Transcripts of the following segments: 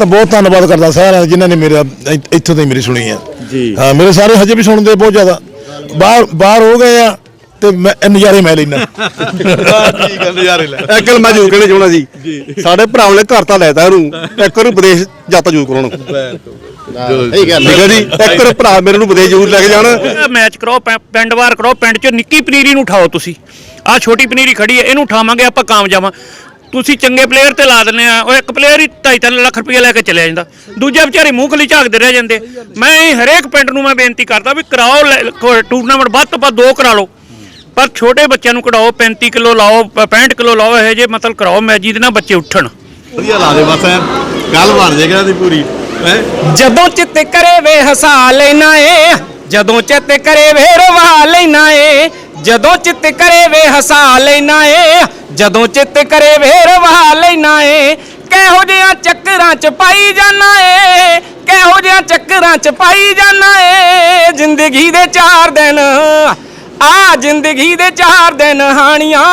ਤਾਂ ਬਹੁਤ ਧੰਨਵਾਦ ਕਰਦਾ ਸਾਰਿਆਂ ਦਾ ਜਿਨ੍ਹਾਂ ਨੇ ਮੇਰਾ ਇ- ਇੱਥੋਂ ਤੋਂ ਹੀ ਮੇਰੀ ਸੁਣੀ ਆ। ਜੀ। ਹਾਂ ਮੇਰੇ ਸਾਰੇ ਹਜੇ ਵੀ ਸੁਣਦੇ ਬਹੁਤ ਜ਼ਿਆਦਾ। ਬਾਹਰ ਬਾਹਰ ਹੋ ਗਏ ਆ ਤੇ ਮੈਂ ਇਹ ਨਜ਼ਾਰੇ ਮੈਂ ਲੈਣਾ ਠੀਕ ਹੈ ਨਜ਼ਾਰੇ ਲੈ ਇੱਕ ਗੱਲ ਮੈਂ ਚਾਹੁੰਦਾ ਜੀ। ਸਾਡੇ ਭਰਾਵਾਂ ਨੇ ਘਰ ਤਾਂ ਲੈਤਾ ਇਹਨੂੰ। ਇੱਕ ਵਾਰੀ ਵਿਦੇਸ਼ ਜਾਤਾ ਜ਼ਰੂਰ ਕਰਾਉਣ। ਠੀਕ ਹੈ ਜੀ? ਇੱਕ ਵਾਰ ਭਰਾ ਮੇਰੇ ਨੂੰ ਵਿਦੇਸ਼ ਜ਼ਰੂਰ ਲੈ ਕੇ ਜਾਣ। ਇਹ ਮੈਚ ਕਰਾਓ ਪੈ- ਪਿੰਡ ਵਾਰ ਕਰਾਓ ਪਿੰਡ ਚ ਨਿੱਕੀ ਪਨੀਰੀ ਨੂੰ ਉਠਾਓ ਤੁਸੀਂ। ਆਹ ਛੋਟੀ ਪਨੀਰੀ ਖੜੀ ਹੈ ਇਹਨੂੰ ਉਠਾਵਾਂਗੇ ਆਪਾਂ ਕਾਮਯਾਬ ਹਾਂ। ਤੁਸੀਂ ਚੰਗੇ ਪਲੇਅਰ ਤੇ ਲਾ ਦਿੰਦੇ ਆ ਉਹ ਇੱਕ ਪਲੇਅਰ ਹੀ 2.5 ਲੱਖ ਰੁਪਏ ਲੈ ਕੇ ਚਲਿਆ ਜਾਂਦਾ। ਦੂਜੇ ਵਿਚਾਰੇ ਮੂੰਹ ਖਲੀ ਝਾਕਦੇ ਰਹਿ ਜਾਂਦੇ। ਮੈਂ ਇਹ ਹਰੇਕ ਪਿੰਡ ਨੂੰ ਮੈਂ ਬੇਨਤੀ ਕਰਦਾ ਵੀ ਕਰਾਓ ਟੂਰਨਾਮੈਂਟ ਵੱਧ ਤੋਂ ਵੱਧ ਦੋ ਕਰਾ ਲਓ। ਪਰ ਛੋਟੇ ਬੱਚਿਆਂ ਨੂੰ ਕਢਾਓ 35 ਕਿਲੋ ਲਾਓ ਪ- 65 ਕਿਲੋ ਲਾਓ ਇਹੋ ਜਿਹੇ ਮਤਲਬ ਕਰਾਓ ਮੈਚ ਜਿਹਦੇ ਨਾਲ ਬੱਚੇ ਉੱਠਣ। ਵਧੀਆ ਲਾ ਦੇ ਬਸ ਐ ਗੱਲ ਬਣ ਜਾਏਗਾ ਇਹਦੀ ਪੂਰੀ ਜਦੋਂ ਚਿੱਤ ਕਰੇ ਵੇ ਹਸਾ ਲੈਣਾ ਏ ਜਦੋਂ ਚਿੱਤ ਕਰੇ ਵੇ ਰਵਾ ਲੈਣਾ ਏ ਜਦੋਂ ਚਿੱਤ ਕਰੇ ਵੇ ਹਸਾ ਲੈਣਾ ਏ, ਜਦੋਂ ਚਿੱਤ ਕਰੇ ਵੇ ਰਵਾ ਲੈਣਾ ਏ, ਕਿਹੋ ਜਿਹਾ ਚੱਕਰਾਂ ਚ ਪਾਈ ਜਾਣਾ ਏ, ਕਿਹੋ ਜਿਹਾ ਚੱਕਰਾਂ ਚ ਪਾਈ ਜਾਣਾ ਏ, ਜ਼ਿੰਦਗੀ ਦੇ ਚਾਰ ਦਿਨ, ਆ ਜ਼ਿੰਦਗੀ ਦੇ ਚਾਰ ਦਿਨ ਹਾਣੀਆਂ,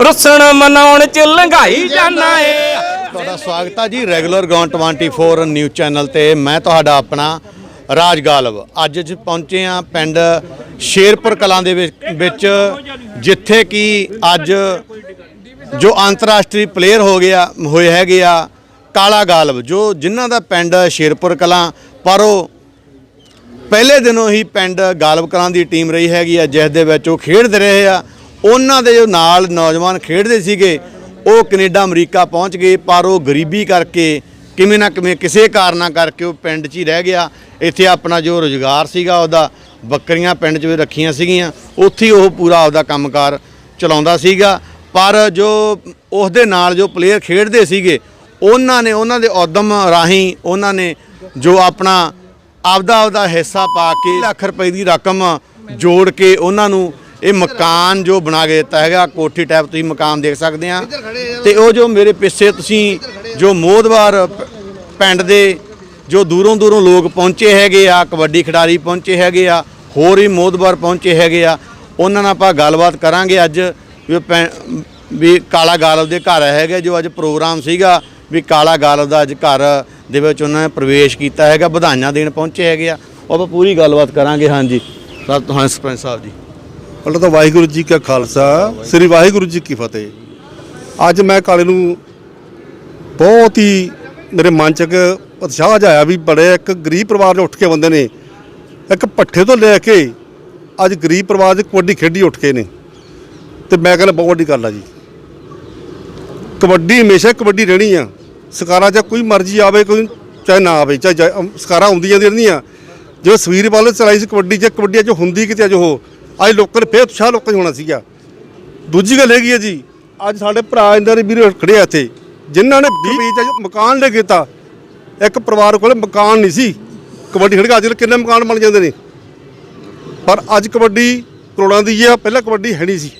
ਰੁੱਸਣ ਮਨਾਉਣ ਚ ਲੰਘਾਈ ਜਾਣਾ ਏ। ਤੁਹਾਡਾ ਸਵਾਗਤ ਆ ਜੀ, ਰੈਗੂਲਰ ਗਰਾਊਂਡ 24 ਨਿਊਜ਼ ਚੈਨਲ ਤੇ, ਮੈਂ ਤੁਹਾਡਾ ਆਪਣਾ ਰਾਜ ਗਾਲਵ। ਅੱਜ ਅਸੀਂ ਪਹੁੰਚੇ ਆ ਪਿੰਡ ਸ਼ੇਰਪੁਰ ਕਲਾਂ ਦੇ ਵਿੱਚ- ਵਿੱਚ, ਜਿੱਥੇ ਕਿ ਅੱਜ ਜੋ ਅੰਤਰਰਾਸ਼ਟਰੀ ਪਲੇਅਰ ਹੋ ਗਿਆ, ਹੋਏ ਹੈਗੇ ਆ ਕਾਲਾ ਗਾਲਵ, ਜੋ ਜਿਨ੍ਹਾਂ ਦਾ ਪਿੰਡ ਸ਼ੇਰਪੁਰ ਕਲਾਂ, ਪਰ ਉਹ ਪਹਿਲੇ ਦਿਨੋਂ ਹੀ ਪਿੰਡ ਗਾਲਬ ਕਲਾਂ ਦੀ ਟੀਮ ਰਹੀ ਹੈਗੀ ਆ, ਜਿਸ ਦੇ ਵਿੱਚ ਉਹ ਖੇਡਦੇ ਰਹੇ ਆ। ਉਹਨਾਂ ਦੇ ਜੋ ਨਾਲ ਨੌਜਵਾਨ ਖੇਡਦੇ ਸੀਗੇ, ਉਹ ਕੈਨੇਡਾ, ਅਮਰੀਕਾ ਪਹੁੰਚ ਗਏ, ਪਰ ਉਹ ਗਰੀਬੀ ਕਰਕੇ ਕਿਵੇਂ ਨਾ ਕਿਵੇਂ ਕਿਸੇ ਕਾਰਨਾਂ ਕਰਕੇ ਉਹ ਪਿੰਡ 'ਚ ਹੀ ਰਹਿ ਗਿਆ। ਇੱਥੇ ਆਪਣਾ ਜੋ ਰੋਜ਼ਗਾਰ ਸੀਗਾ, ਉਹਦਾ ਬੱਕਰੀਆਂ ਪਿੰਡ 'ਚ ਵੀ ਰੱਖੀਆਂ ਸੀਗੀਆਂ। ਉੱਥੇ ਉਹ ਪੂਰਾ ਆਪਦਾ ਕੰਮਕਾਰ ਚਲਾਉਂਦਾ ਸੀਗਾ। ਪਰ ਜੋ ਉਸ ਦੇ ਨਾਲ ਜੋ ਪਲੇਅਰ ਖੇਡਦੇ ਸੀਗੇ, ਉਹਨਾਂ ਨੇ, ਉਹਨਾਂ ਦੇ ਉਦਮ ਰਾਹੀਂ ਉਹਨਾਂ ਨੇ ਜੋ ਆਪਣਾ ਆਪਦਾ ਆਪਦਾ ਹਿੱਸਾ ਪਾ ਕੇ ਲੱਖ ਰੁਪਏ ਦੀ ਰਕਮ ਜੋੜ ਕੇ ਉਹਨਾਂ ਨੂੰ ਇਹ ਮਕਾਨ ਜੋ ਬਣਾ ਕੇ ਦਿੱਤਾ ਹੈਗਾ ਕੋਠੀ ਟਾਈਪ ਤੁਸੀਂ ਮਕਾਨ ਦੇਖ ਸਕਦੇ ਆ। ਤੇ ਉਹ ਜੋ ਮੇਰੇ ਪਿੱਛੇ ਤੁਸੀਂ ਜੋ ਮੋਦਵਾਰ ਪਿੰਡ ਦੇ ਜੋ ਦੂਰੋਂ ਦੂਰੋਂ ਲੋਕ ਪਹੁੰਚੇ ਹੈਗੇ ਆ, ਕਬੱਡੀ ਖਿਡਾਰੀ ਪਹੁੰਚੇ ਹੈਗੇ ਆ, ਹੋਰ ਵੀ ਮੋਦਵਾਰ ਪਹੁੰਚੇ ਹੈਗੇ ਆ, ਉਹਨਾਂ ਨਾਲ ਆਪਾਂ ਗੱਲਬਾਤ ਕਰਾਂਗੇ ਅੱਜ ਵੀ ਉਹ ਵੀ ਕਾਲਾ ਗਾਲਬ ਦੇ ਘਰ ਹੈਗਾ, ਜੋ ਅੱਜ ਪ੍ਰੋਗਰਾਮ ਸੀਗਾ ਵੀ ਕਾਲਾ ਗਾਲਬ ਦਾ ਅੱਜ ਘਰ ਦੇ ਵਿੱਚ ਉਹਨਾਂ ਨੇ ਪ੍ਰਵੇਸ਼ ਕੀਤਾ ਹੈਗਾ, ਵਧਾਈਆਂ ਦੇਣ ਪਹੁੰਚੇ ਹੈਗੇ ਆ। ਉਹ ਆਪਾਂ ਪੂਰੀ ਗੱਲਬਾਤ ਕਰਾਂਗੇ, ਹਾਂਜੀ। ਸਰ ਤੁਹਾਨੂੰ ਸਰਪੰਚ ਸਾਹਿਬ ਜੀ। ਪਹਿਲਾਂ ਤਾਂ ਵਾਹਿਗੁਰੂ ਜੀ ਕਾ ਖਾਲਸਾ, ਸ੍ਰੀ ਵਾਹਿਗੁਰੂ ਜੀ ਕੀ ਫਤਿਹ। ਅੱਜ ਮੈਂ ਕਾਲੇ ਨੂੰ ਬਹੁਤ ਹੀ ਮੇਰੇ ਮਨ ਚ ਇੱਕ ਉਤਸ਼ਾਹ ਜਿਹਾ ਆਇਆ ਵੀ ਬੜੇ ਇੱਕ ਗਰੀਬ ਪਰਿਵਾਰ ਦੇ ਉੱਠ ਕੇ ਬੰਦੇ ਨੇ, ਇੱਕ ਪੱਠੇ ਤੋਂ ਲੈ ਕੇ ਅੱਜ ਗਰੀਬ ਪਰਿਵਾਰ 'ਚ ਕਬੱਡੀ ਖੇਡੀ ਉੱਠ ਕੇ ਨੇ। ਤੇ ਮੈਂ ਕਹਿੰਦਾ ਬਹੁਤ ਵੱਡੀ ਗੱਲ ਆ ਜੀ। ਕਬੱਡੀ ਹਮੇਸ਼ਾ ਕਬੱਡੀ ਰਹਿਣੀ ਆ ਸਰਕਾਰਾਂ ਜਾਂ ਕੋਈ ਮਰਜ਼ੀ ਆਵੇ, ਕੋਈ ਚਾਹੇ ਨਾ ਆਵੇ, ਚਾਹੇ ਜਾ- ਅਮ ਸਰਕਾਰਾਂ ਹੁੰਦੀਆਂ ਜਾਂਦੀਆਂ ਰਹਿੰਦੀਆਂ। ਜਿਵੇਂ ਸਵੀਰ ਵੱਲ ਚਲਾਈ ਸੀ ਕਬੱਡੀ, ਜਾਂ ਕਬੱਡੀ 'ਚ ਹੁੰਦੀ ਕਿਤੇ ਅੱਜ ਉਹ ਅੱਜ ਲੋਕਾਂ ਨੇ ਫੇਰ ਉਤਸ਼ਾਹ ਲੋਕਾਂ 'ਚ ਹੋਣਾ ਸੀਗਾ। ਦੂਜੀ ਗੱਲ ਹੈਗੀ ਹੈ ਜੀ, ਅੱਜ ਸਾਡੇ ਭਰਾ ਇੰਦਰ ਵੀਰ ਖੜੇ ਆ ਇੱਥੇ, ਜਿਨ੍ਹਾਂ ਨੇ 20 ਵੀਹ ਚ ਮਕਾਨ ਲੈ ਕੇ ਦਿੱਤਾ, ਇੱਕ ਪਰਿਵਾਰ ਕੋਲ ਮਕਾਨ ਨਹੀਂ ਸੀ। ਕਬੱਡੀ ਖੇਡ ਕੇ ਅੱਜ ਕੱਲ੍ਹ ਕਿੰਨੇ ਮਕਾਨ ਬਣ ਜਾਂਦੇ ਨੇ। ਪਰ ਅੱਜ ਕਬੱਡੀ ਕਰੋੜਾਂ ਦੀ ਆ, ਪਹਿਲਾਂ ਕਬੱਡੀ ਹੈ ਨਹੀਂ ਸੀ।